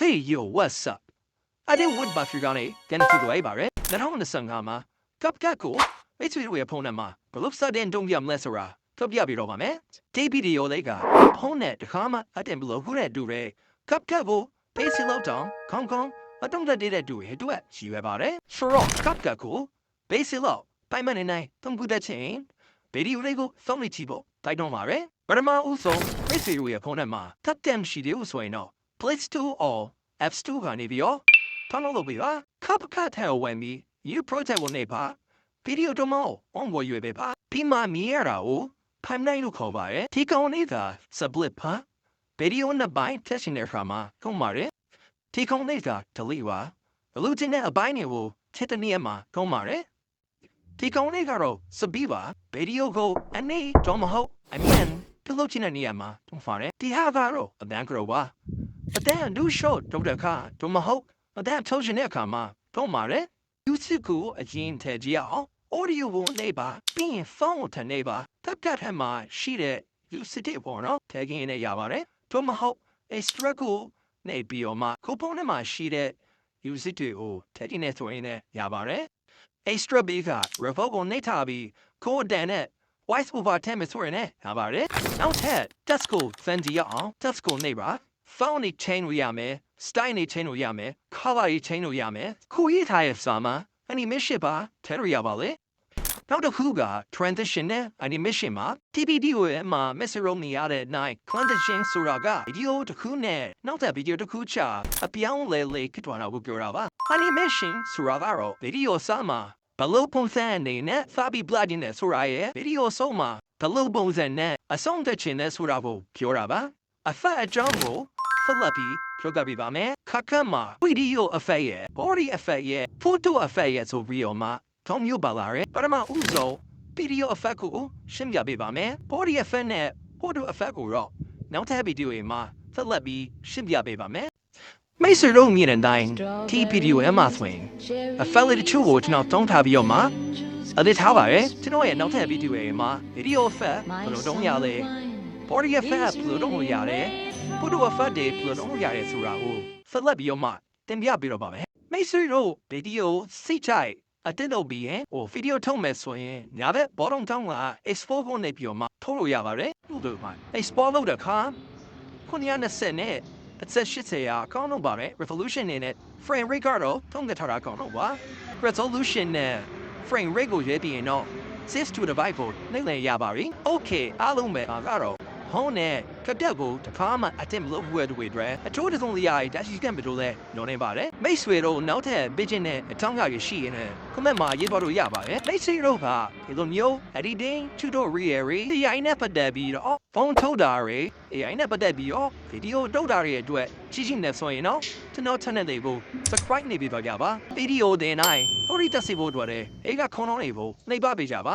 Hey yo what's up အတဲ့ wood buff ကနေတန်တူကိုအိပါရယ်2025မှာကပ်ကတ်ကိုမိတ်ဆွေတို့ရဲ့ဖုန်းထဲမှာဘလို့စတဲ့တုံးပြမလဲဆိုတာထုတ်ပြပြီးတော့ပါမယ်ဒီဗီဒီယိုလေးကဖုန်းနဲ့တခါမှအတင်ဘလို့ခုနဲ့တူတယ်ကပ်ကတ်ကိုပေးစီလောက်တောင်ခေါင်းခေါင်းအတုံးတက်တဲ့တူရဲ့အတွက်ရှိရပါတယ်ဆိုတော့ကပ်ကတ်ကိုပေးစီလောက်ပိုင်မနေနိုင်တုံးကူတဲ့ချင်းဗီဒီယိုလေးကိုစောင့်နေကြည့်ဖို့တိုက်တွန်းပါရယ်ပထမဦးဆုံးမိတ်ဆွေတို့ရဲ့ဖုန်းထဲမှာ top 10ရှိတယ်ဆိုရင်တော့ Play Store or App Store ကနေပြီးတော့ download လုပ်ပြီးပါခပ်ခပ်ထဲဝင်ပြီး you project ဝင်နေပါဗီဒီယိုတော့မအောင် on ဝရွေးပေးပါပြီးမှမြင်ရတာကိုဖိုင်နိုင်လို့ခေါ်ပါတယ်ဒီကောင်လေးက split ပါဗီဒီယိုနှစ်ပိုင်းတက်ရှင်တဲ့အခါမှာကုန်းပါတယ်ဒီကောင်လေးက delete ပါလူချင်းတဲ့အပိုင်းတွေကိုချက်တဲ့နေရာမှာကုန်းပါတယ်ဒီကောင်လေးကတော့စပီးပါဗီဒီယိုကိုအနေတော့မဟုတ်အမြန်ပြလို့ချင်းတဲ့နေရာမှာတုံးပါတယ်ဒီဟာကတော့အတန်းကြောပါ အတန်းဒူရှော့တော့တဲ့အခါတို့မဟုတ်အတန်းထုတ်ရှင်တဲ့အခါမှာတော့မှာလေယူစစ်ကိုအရင်ထည့်ကြည့်အောင် audio ကိုနေပါပြီးရင်ဖုန်းကိုထည့်နေပါတပ်ကတ်ထဲမှာရှိတဲ့ယူစစ်တဲ့ပေါ်နော်ထည့်ခင်းနေရပါတယ်တို့မဟုတ် extra ကိုနေပြီးတော့မှကိုဖုန်းထဲမှာရှိတဲ့ယူစစ်တွေကိုထည့်နေဆိုရင်လည်းရပါတယ် extra B က revoke ကိုနေထားပြီးကိုအတန်းနဲ့ voice over 10မိဆိုရင်လည်းရပါတယ်နောက်ထပ် task ကို send ကြည့်အောင် task ကိုနေပါ phone နေ chain လို့ရမယ် style နေ chain လို့ရမယ် color နေ chain လို့ရမယ်ခုရေးထားရဲ့စာမှာ animation ပါထည့်လို့ရပါလေနောက်တစ်ခုက transition နဲ့ animation မှာ TPD ကိုအမှာ message နေရတဲ့ night transition ဆိုတာက video တစ်ခုနဲ့နောက်တဲ့ video တစ်ခုချအပြောင်းလဲလဲဖြစ်သွားတာကိုပြောတာပါ animation ဆိုတာကတော့ video စာမှာဘယ်လိုပုံစံအနေနဲ့စာပြီး blood နဲ့ဆိုတာရဲ့ video ဆုံးမှာဘယ်လိုပုံစံနဲ့အဆုံးသတ်ခြင်းနဲ့ဆိုတာကိုပြောတာပါအဖက်အကြောင်းကို ဆက်လက်ပြီးပြောပြပေးပါမယ်ခက်ခက်မှာ video effect ရဲ့ body effect ရဲ့ photo effect ရဲ့ဆိုပြီးတော့မှထုံမျိုးပါလာတယ်ပထမဦးဆုံး video effect ကိုရှင်းပြပေးပါမယ် body effect နဲ့ photo effect ကိုတော့နောက်ထပ်ဗီဒီယိုတွေမှာဆက်လက်ပြီးရှင်းပြပေးပါမယ်မိတ်ဆွေတို့မြင်တဲ့အတိုင်း T video ရဲ့မှာဆိုရင် effect လေးတချို့ကိုကျွန်တော်သုံးထားပြီးတော့မှအသစ်ထားပါရယ်ကျွန်တော်ရဲ့နောက်ထပ်ဗီဒီယိုတွေမှာ video effect ဘယ်လိုတုံးရလဲ body effect ဘယ်လိုတုံးလို့ ရတယ်ဘုဒ္ဓဝဖတ်တယ်ပြန်တော့ရတယ်ဆိုတာကိုဆက်လက်ပြီးတော့မှတင်ပြပေးတော့ပါမယ်မိတ်ဆွေတို့ဗီဒီယိုစိတ်ချိုက်အတက်လို့ပြီးရင်ဟိုဗီဒီယိုထုတ်မယ်ဆိုရင်ညာဘက် bottom down က export ကိုနေပြီးတော့မှထုတ်လို့ရပါတယ်ဟုတ်တယ်မှာ export လုပ်တဲ့အခါ920နဲ့အသက်80ရာအကောင်းတော့ပါတယ် resolution နဲ့ frame rate ကတော့သုံးကထားတာအကောင်းတော့ပါ resolution နဲ့ frame rate ကိုရေးပြီးရင်တော့6 to the byte ကိုနှိမ့်လည်ရပါပြီ okay အားလုံးပဲအားကတော့ ဟောင်းနဲ့ကတက်ကိုတခါမှအတင်မလို့ဝယ်တွေတွေအချိုးတစုံလျားတက်ရှိကံမလို့လဲညောနေပါတယ်မိတ်ဆွေတို့နောက်ထပ် vision နဲ့အထောင်းရရရှိရင်လည်း comment မှာရေးပါလို့ရပါတယ်မိတ်ဆွေတို့ကဒီလိုမျိုး editing tutorial တွေ AI နဲ့ပတ်သက်ပြီးတော့ဖုန်းထုတ်တာတွေ AI နဲ့ပတ်သက်ပြီးတော့ video ထုတ်တာတွေအတွက်ကြီးကြီးနဲ့ဆိုရင်တော့ကျွန်တော် channel လေးကို subscribe နေပြီးတော့ကြပါ video တင်နိုင်ဟိုရီတက်စီဖို့အတွက်လည်းအေးကခွန်လုံးနေဖို့နှိပ်ပါပေးကြပါ